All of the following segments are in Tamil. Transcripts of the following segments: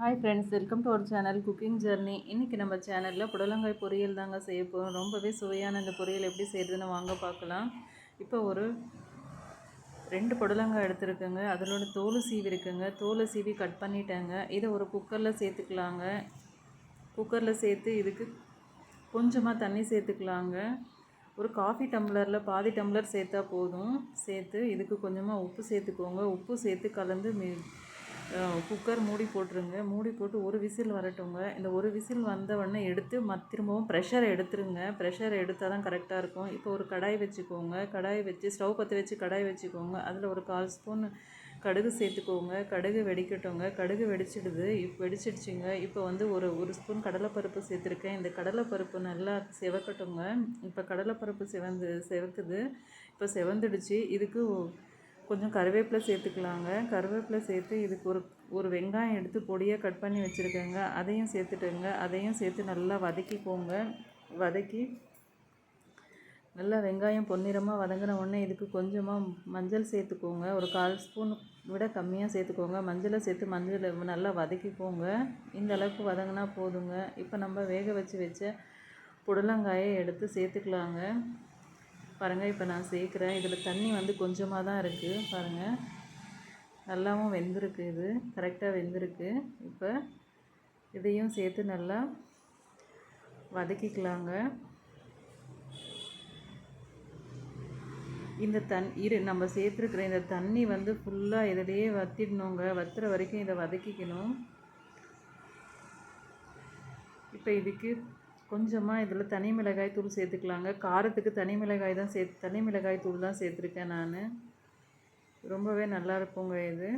Hi friends welcome to our channel cooking journey இன்றைக்கி நம்ம சேனலில் புடலங்காய் பொரியல் தாங்க செய்ய போகிறோம் ரொம்பவே சுவையான இந்த பொரியல் எப்படி செய்கிறதுன்னு வாங்க பார்க்கலாம். இப்போ ஒரு ரெண்டு புடலங்காய் எடுத்துருக்குங்க. அதனோட தோல் சீவி இருக்குங்க. தோலை சீவி கட் பண்ணிட்டேங்க. இதை ஒரு குக்கரில் சேர்த்துக்கலாங்க. குக்கரில் சேர்த்து இதுக்கு கொஞ்சமாக தண்ணி சேர்த்துக்கலாங்க. ஒரு காஃபி டம்ளரில் பாதி டம்ளர் சேர்த்தா போதும். சேர்த்து இதுக்கு கொஞ்சமாக உப்பு சேர்த்துக்கோங்க. உப்பு சேர்த்து கலந்து மி குக்கர் மூடி போட்டுருங்க. மூடி போட்டு ஒரு விசில் வரட்டுங்க. இந்த ஒரு விசில் வந்த உடனே எடுத்து மத் திரும்பவும் ப்ரெஷரை எடுத்துருங்க. ப்ரெஷரை எடுத்தால் தான் கரெக்டாக இருக்கும். இப்போ ஒரு கடாய் வச்சுக்கோங்க. கடாய் வச்சு ஸ்டவ் பற்றி வச்சு கடாய் வச்சுக்கோங்க. அதில் ஒரு கால் ஸ்பூன் கடுகு சேர்த்துக்கோங்க. கடுகு வெடிக்கட்டோங்க. கடுகு வெடிச்சிடுது. இப்போ வெடிச்சிடுச்சிங்க. இப்போ வந்து ஒரு ஒரு ஸ்பூன் கடலைப்பருப்பு சேர்த்துருக்கேன். இந்த கடலைப்பருப்பு நல்லா செவக்கட்டுங்க. இப்போ கடலைப்பருப்பு செவந்து செவக்குது. இப்போ செவந்துடுச்சு. இதுக்கு கொஞ்சம் கருவேப்பிலை சேர்த்துக்கலாங்க. கருவேப்பிலை சேர்த்து இதுக்கு ஒரு ஒரு வெங்காயம் எடுத்து பொடியாக கட் பண்ணி வச்சுருக்கேங்க. அதையும் சேர்த்துட்டுங்க. அதையும் சேர்த்து நல்லா வதக்கிக்கோங்க. வதக்கி நல்லா வெங்காயம் பொன்னிறமாக வதங்கின உடனே இதுக்கு கொஞ்சமாக மஞ்சள் சேர்த்துக்கோங்க. ஒரு கால் ஸ்பூன் விட கம்மியாக சேர்த்துக்கோங்க. மஞ்சளை சேர்த்து மஞ்சளை நல்லா வதக்கிக்கோங்க. இந்த அளவுக்கு வதங்கினா போதுங்க. இப்போ நம்ம வேக வச்சு வச்ச புடலங்காயை எடுத்து சேர்த்துக்கலாங்க. பாருங்கள் இப்போ நான் சேர்க்குறேன். இதில் தண்ணி வந்து கொஞ்சமாக தான் இருக்குது பாருங்கள் நல்லாவும் வெந்திருக்கு இது. கரெக்டாக வெந்திருக்கு. இப்போ இதையும் சேர்த்து நல்லா வதக்கிக்கலாங்க. இந்த தண் இரு நம்ம சேர்த்துருக்குற இந்த தண்ணி வந்து ஃபுல்லாக இதிலையே வத்திடணுங்க. வத்துற வரைக்கும் இதை வதக்கிக்கணும். இப்போ இதுக்கு கொஞ்சமாக இதில் தனி மிளகாய் தூள் சேர்த்துக்கலாங்க. காரத்துக்கு தனி மிளகாய் தான் சேர்த்து தனி மிளகாய் தூள் தான் சேர்த்துருக்கேன் நான். ரொம்பவே நல்லா இருக்குங்க இது.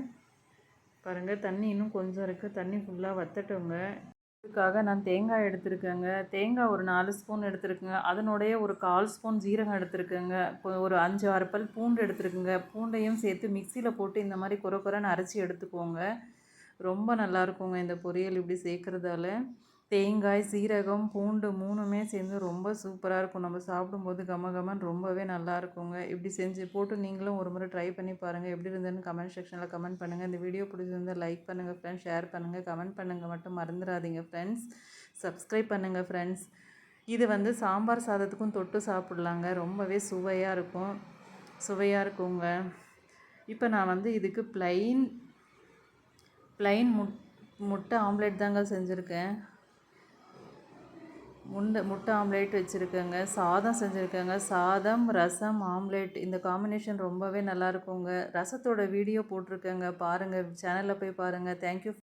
பாருங்கள் தண்ணி இன்னும் கொஞ்சம் இருக்குது தண்ணி ஃபுல்லாக வத்தட்டுங்க. இதுக்காக நான் தேங்காய் எடுத்திருக்கேங்க. தேங்காய் ஒரு நாலு ஸ்பூன் எடுத்துருக்கேங்க. அதனுடைய ஒரு கால் ஸ்பூன் ஜீரகம் எடுத்துருக்கேங்க. ஒரு அஞ்சு ஆறு பல் பூண்டு எடுத்துருக்குங்க. பூண்டையும் சேர்த்து மிக்சியில் போட்டு இந்த மாதிரி குறை குறைன்னு அரைச்சி எடுத்துக்கோங்க. ரொம்ப நல்லாயிருக்குங்க இந்த பொரியல் இப்படி சேர்க்குறதால. தேங்காய் சீரகம் பூண்டு மூணுமே சேர்ந்து ரொம்ப சூப்பராக இருக்கும். நம்ம சாப்பிடும்போது கம கமன் ரொம்பவே நல்லா இருக்குங்க. இப்படி செஞ்சு போட்டு நீங்களும் ஒரு முறை ட்ரை பண்ணி பாருங்கள் எப்படி இருந்ததுன்னு கமெண்ட் செக்ஷனில் கமெண்ட் பண்ணுங்கள் இந்த வீடியோ பிடிச்சிருந்தால் லைக் பண்ணுங்கள் ஃப்ரெண்ட்ஸ் ஷேர் பண்ணுங்கள் கமெண்ட் பண்ணுங்கள் மட்டும் மறந்துடாதீங்க ஃப்ரெண்ட்ஸ் சப்ஸ்கிரைப் பண்ணுங்கள் ஃப்ரெண்ட்ஸ் இது வந்து சாம்பார் சாதத்துக்கும் தொட்டு சாப்பிட்லாங்க. ரொம்பவே சுவையாக இருக்கும். சுவையாக இருக்குங்க. இப்போ நான் வந்து இதுக்கு ப்ளைன் ப்ளைன் முட் முட்டை ஆம்லேட் தாங்க செஞ்சுருக்கேன். முண்டை முட்டை ஆம்லேட் வச்சுருக்கேங்க. சாதம் செஞ்சுருக்கேங்க. சாதம் ரசம் ஆம்லேட். இந்த காம்பினேஷன் ரொம்பவே நல்லா இருக்குங்க. ரசத்தோட வீடியோ போட்டிருக்கேங்க. பாருங்கள் சேனலில் போய் பாருங்கள் தேங்க்யூ